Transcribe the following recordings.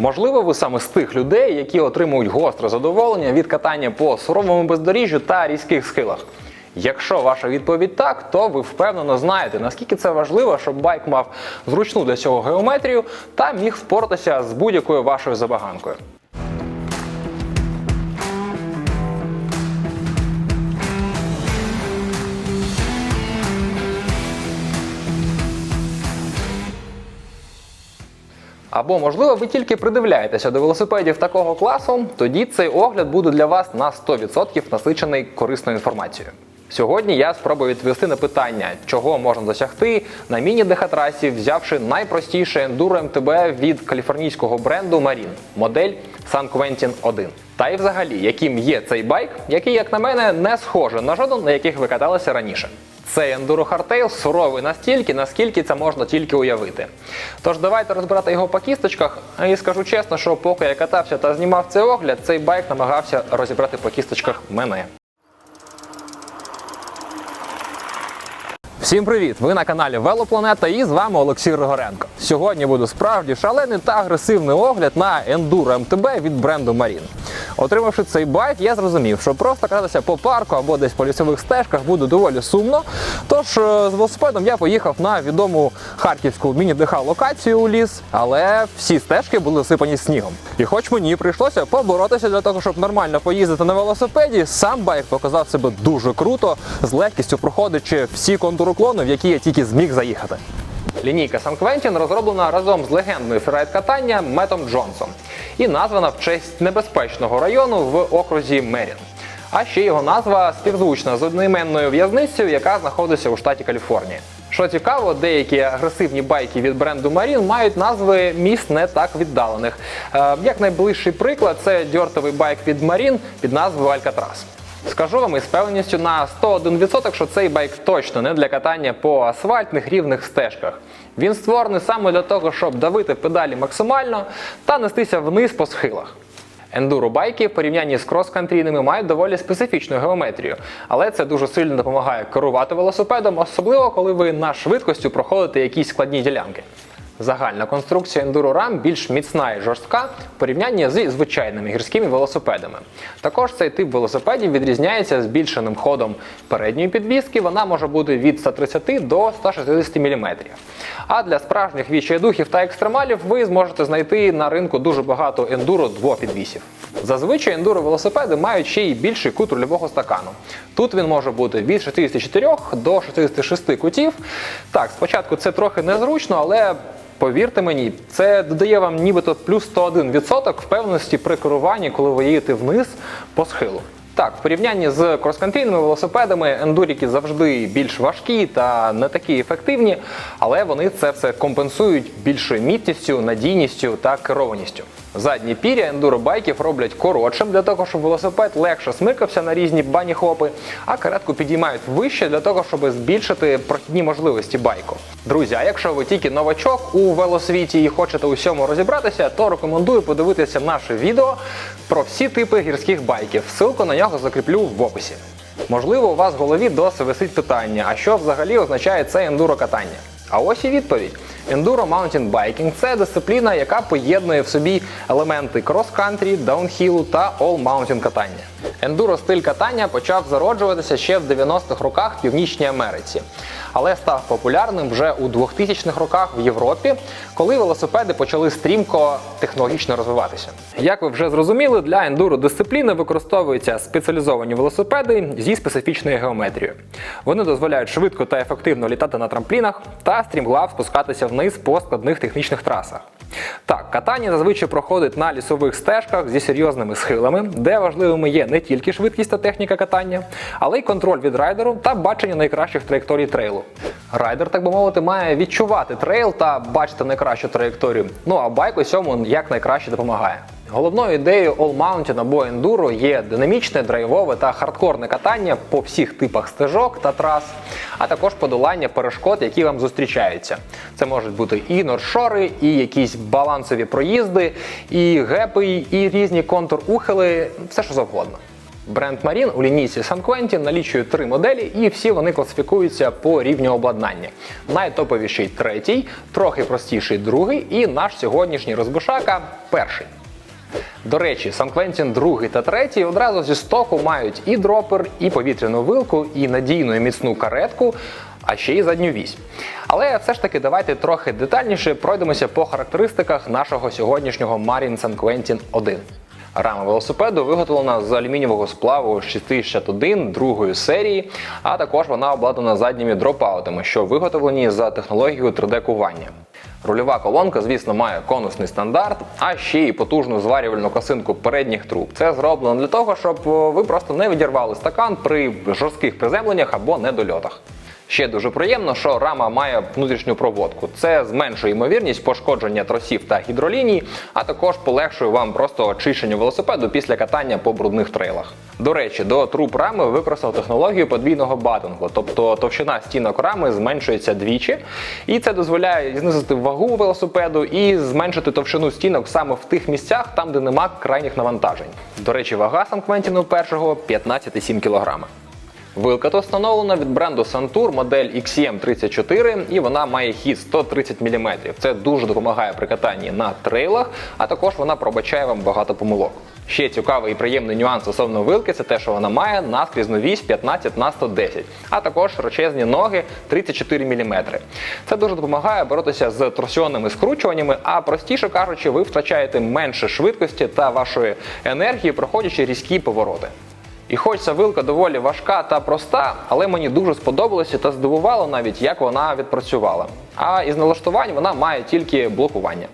Можливо, ви саме з тих людей, які отримують гостре задоволення від катання по суровому бездоріжжю та різких схилах. Якщо ваша відповідь так, то ви впевнено знаєте, наскільки це важливо, щоб байк мав зручну для цього геометрію та міг впоратися з будь-якою вашою забаганкою. Або, можливо, ви тільки придивляєтеся до велосипедів такого класу, тоді цей огляд буде для вас на 100% насичений корисною інформацією. Сьогодні я спробую відповісти на питання, чого можна досягти на міні-дехатрасі, взявши найпростіше ендуро МТБ від каліфорнійського бренду Marine, модель San Quentin 1. Та й взагалі, яким є цей байк, який, як на мене, не схожий на жоден, на яких ви каталися раніше. Цей Enduro Hardtail суровий настільки, наскільки це можна тільки уявити. Тож давайте розбирати його по кісточках. І скажу чесно, що поки я катався та знімав цей огляд, цей байк намагався розібрати по кісточках мене. Всім привіт! Ви на каналі Велопланета і з вами Олексій Рогоренко. Сьогодні буде справді шалений та агресивний огляд на Enduro MTB від бренду Marine. Отримавши цей байк, я зрозумів, що просто кататися по парку або десь по лісових стежках буде доволі сумно. Тож е, з велосипедом я поїхав на відому харківську міні-ДХ локацію у ліс, але всі стежки були засипані снігом. І хоч мені прийшлося поборотися для того, щоб нормально поїздити на велосипеді, сам байк показав себе дуже круто, з легкістю проходячи всі контуруклони, в які я тільки зміг заїхати. Лінійка San Quentin розроблена разом з легендою фрірайд катання Метом Джонсом і названа в честь небезпечного району в окрузі Мерін. А ще його назва співзвучна з одноіменною в'язницею, яка знаходиться у штаті Каліфорнія. Що цікаво, деякі агресивні байки від бренду Marine мають назви міст не так віддалених. Е, Як найближчий приклад, це дьортовий байк від Marine під назвою Alcatraz. Скажу вам із певністю на 101%, що цей байк точно не для катання по асфальтних рівних стежках. Він створений саме для того, щоб давити педалі максимально та нестися вниз по схилах. Ендуро байки в порівнянні з крос-кантрійними мають доволі специфічну геометрію, але це дуже сильно допомагає керувати велосипедом, особливо коли ви на швидкостю проходите якісь складні ділянки. Загальна конструкція Ram більш міцна і жорстка в порівнянні зі звичайними гірськими велосипедами. Також цей тип велосипедів відрізняється збільшеним ходом передньої підвіски. Вона може бути від 130 до 160 мм. А для справжніх відчайдухів та екстремалів ви зможете знайти на ринку дуже багато ендуро двопідвісів. Зазвичай ендуро велосипеди мають ще й більший кут рульового стакану. Тут він може бути від 64 до 66 кутів. Так, спочатку це трохи незручно, але Повірте мені, це додає вам нібито плюс 101% впевненості при керуванні, коли ви їдете вниз по схилу. Так, в порівнянні з крос-кантрійними велосипедами ендуріки завжди більш важкі та не такі ефективні, але вони це все компенсують більшою міцністю, надійністю та керованістю. Задні пір'я ендуробайків роблять коротшим для того, щоб велосипед легше смикався на різні бані-хопи, а каретку підіймають вище для того, щоб збільшити прохідні можливості байку. Друзі, а якщо ви тільки новачок у велосвіті і хочете у всьому розібратися, то рекомендую подивитися наше відео про всі типи гірських байків. Ссылку на нього закріплю в описі. Можливо, у вас в голові досі висить питання, а що взагалі означає це ендуро катання? А ось і відповідь. Enduro Mountain Biking – це дисципліна, яка поєднує в собі елементи крос-кантрі, даунхілу та all-mountain катання. Ендуро стиль катання почав зароджуватися ще в 90-х роках в Північній Америці, але став популярним вже у 2000-х роках в Європі, коли велосипеди почали стрімко технологічно розвиватися. Як ви вже зрозуміли, для ендуро дисципліни використовуються спеціалізовані велосипеди зі специфічною геометрією. Вони дозволяють швидко та ефективно літати на трамплінах та стрімглав спускатися вниз по складних технічних трасах. Так, катання зазвичай проходить на лісових стежках зі серйозними схилами, де важливими є не тільки швидкість та техніка катання, але й контроль від райдеру та бачення найкращих траєкторій трейлу. Райдер, так би мовити, має відчувати трейл та бачити найкращу траєкторію. Ну а байк у цьому як найкраще допомагає. Головною ідеєю All Mountain або Enduro є динамічне, драйвове та хардкорне катання по всіх типах стежок та трас, а також подолання перешкод, які вам зустрічаються. Це можуть бути і норшори, і якісь балансові проїзди, і гепи, і різні контур-ухили, все що завгодно. Бренд Marine у лінійці San Quentin налічує три моделі, і всі вони класифікуються по рівню обладнання. Найтоповіший третій, трохи простіший другий, і наш сьогоднішній розбушака перший. До речі, Сан Квентін 2 та 3 одразу зі стоку мають і дропер, і повітряну вилку, і надійну і міцну каретку, а ще й задню вісь. Але все ж таки давайте трохи детальніше пройдемося по характеристиках нашого сьогоднішнього Marine San Quentin 1. Рама велосипеду виготовлена з алюмінієвого сплаву 661 другої серії, а також вона обладнана задніми дропаутами, що виготовлені за технологією 3D-кування. Рульова колонка, звісно, має конусний стандарт, а ще й потужну зварювальну косинку передніх труб. Це зроблено для того, щоб ви просто не відірвали стакан при жорстких приземленнях або недольотах. Ще дуже приємно, що рама має внутрішню проводку. Це зменшує ймовірність пошкодження тросів та гідроліній, а також полегшує вам просто очищення велосипеду після катання по брудних трейлах. До речі, до труб рами використав технологію подвійного батингу, тобто товщина стінок рами зменшується двічі, і це дозволяє знизити вагу велосипеду і зменшити товщину стінок саме в тих місцях, там де нема крайніх навантажень. До речі, вага Санквентіну першого 15,7 кг. Вилка тут встановлена від бренду Santur модель XM34 і вона має хід 130 мм. Це дуже допомагає при катанні на трейлах, а також вона пробачає вам багато помилок. Ще цікавий і приємний нюанс стосовно вилки це те, що вона має наскрізну вісь 15 на 110, а також широчезні ноги 34 мм. Це дуже допомагає боротися з торсіонними скручуваннями, а простіше кажучи, ви втрачаєте менше швидкості та вашої енергії, проходячи різкі повороти. І хоч ця вилка доволі важка та проста, але мені дуже сподобалося та здивувало навіть, як вона відпрацювала. А із налаштувань вона має тільки блокування.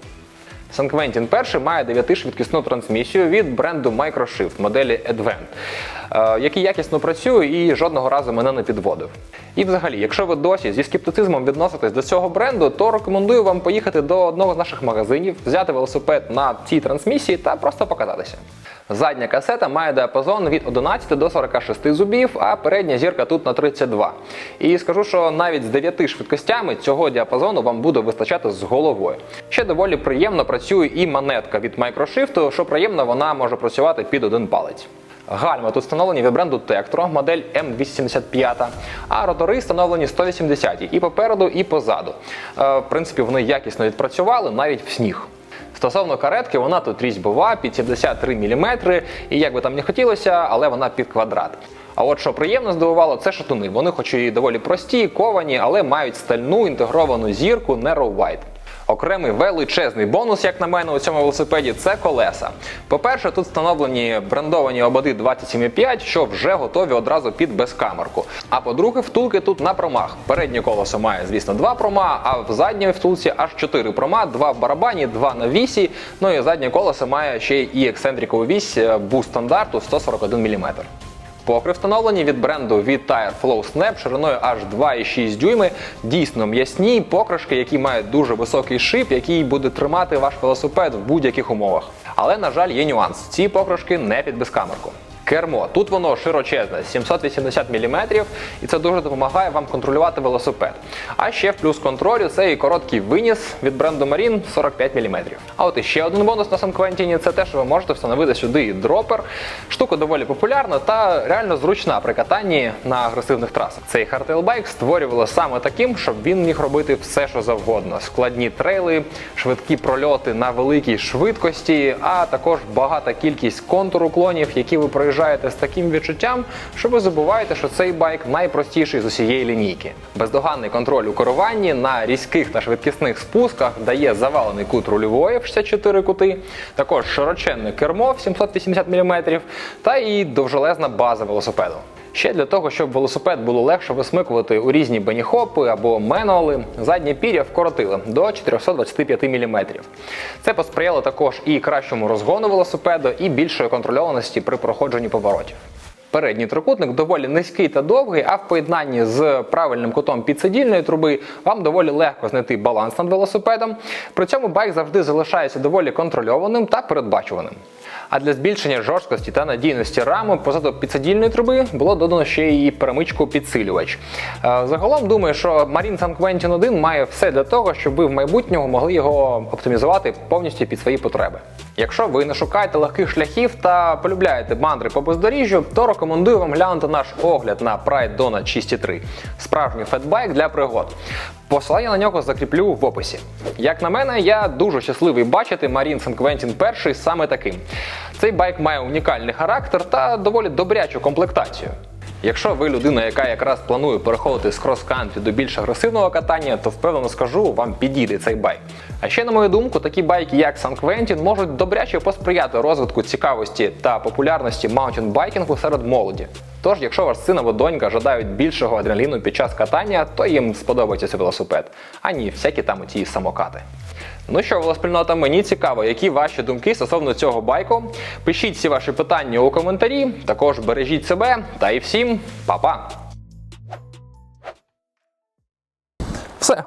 Quentin перший має 9-швидкісну трансмісію від бренду Microshift моделі Advent, е, який якісно працює і жодного разу мене не підводив. І взагалі, якщо ви досі зі скептицизмом відноситесь до цього бренду, то рекомендую вам поїхати до одного з наших магазинів, взяти велосипед на цій трансмісії та просто покататися. Задня касета має діапазон від 11 до 46 зубів, а передня зірка тут на 32. І скажу, що навіть з 9 швидкостями цього діапазону вам буде вистачати з головою. Ще доволі приємно працює і манетка від Microshift, що приємно, вона може працювати під один палець. Гальма тут встановлені від бренду Tektro, модель M275, а ротори встановлені 180 і попереду, і позаду. Е, В принципі, вони якісно відпрацювали навіть в сніг. Стосовно каретки, вона тут різьбова під 73 мм, і як би там не хотілося, але вона під квадрат. А от що приємно здивувало, це шатуни. Вони, хоч і доволі прості, ковані, але мають стальну інтегровану зірку Narrow White. Окремий величезний бонус, як на мене, у цьому велосипеді це колеса. По-перше, тут встановлені брендовані ободи 27,5, що вже готові одразу під безкамерку. А по-друге, втулки тут на промах. Переднє колесо має, звісно, два прома, а в задній втулці аж 4 прома, два в барабані, два на вісі. Ну і заднє колесо має ще і ексцентрикову вісь буст стандарту 141 мм. Покри встановлені від бренду V-Tire Flow Snap шириною аж 2,6 дюйми. Дійсно м'ясні покришки, які мають дуже високий шип, який буде тримати ваш велосипед в будь-яких умовах. Але, на жаль, є нюанс: ці покришки не під безкамерку. Кермо. Тут воно широчезне, 780 мм, і це дуже допомагає вам контролювати велосипед. А ще в плюс контролю це і короткий виніс від бренду Marine 45 мм. А от іще один бонус на Сан Квентіні це те, що ви можете встановити сюди і дропер. Штука доволі популярна та реально зручна при катанні на агресивних трасах. Цей хардтейлбайк створювали саме таким, щоб він міг робити все, що завгодно: складні трейли, швидкі прольоти на великій швидкості, а також багата кількість контур-уклонів, які ви проїжджаєте з таким відчуттям, що ви забуваєте, що цей байк найпростіший з усієї лінійки. Бездоганний контроль у керуванні на різких та швидкісних спусках дає завалений кут рульової в 64 кути, також широченне кермо в 780 мм та і довжелезна база велосипеду. Ще для того, щоб велосипед було легше висмикувати у різні беніхопи або менуали, заднє пір'я вкоротили до 425 мм. Це посприяло також і кращому розгону велосипеду, і більшої контрольованості при проходженні поворотів. Передній трикутник доволі низький та довгий, а в поєднанні з правильним кутом підсидільної труби вам доволі легко знайти баланс над велосипедом. При цьому байк завжди залишається доволі контрольованим та передбачуваним. А для збільшення жорсткості та надійності раму позаду підсадільної труби було додано ще і перемичку підсилювач. Е, Загалом думаю, що Marine San Quentin 1 має все для того, щоб ви в майбутньому могли його оптимізувати повністю під свої потреби. Якщо ви не шукаєте легких шляхів та полюбляєте мандри по бездоріжжю, то рекомендую вам глянути наш огляд на Pride Donut 6.3 – справжній фетбайк для пригод. Посилання на нього закріплю в описі. Як на мене, я дуже щасливий бачити Marine San Quentin 1 саме таким. Цей байк має унікальний характер та доволі добрячу комплектацію. Якщо ви людина, яка якраз планує переходити з крос-кантрі до більш агресивного катання, то впевнено скажу, вам підійде цей байк. А ще, на мою думку, такі байки, як San Quentin, можуть добряче посприяти розвитку цікавості та популярності маунтінбайкінгу серед молоді. Тож, якщо ваш син або донька жадають більшого адреналіну під час катання, то їм сподобається цей велосипед, а не всякі там оті самокати. Ну що, велоспільнота, мені цікаво, які ваші думки стосовно цього байку. Пишіть всі ваші питання у коментарі. Також бережіть себе та і всім па-па! Все,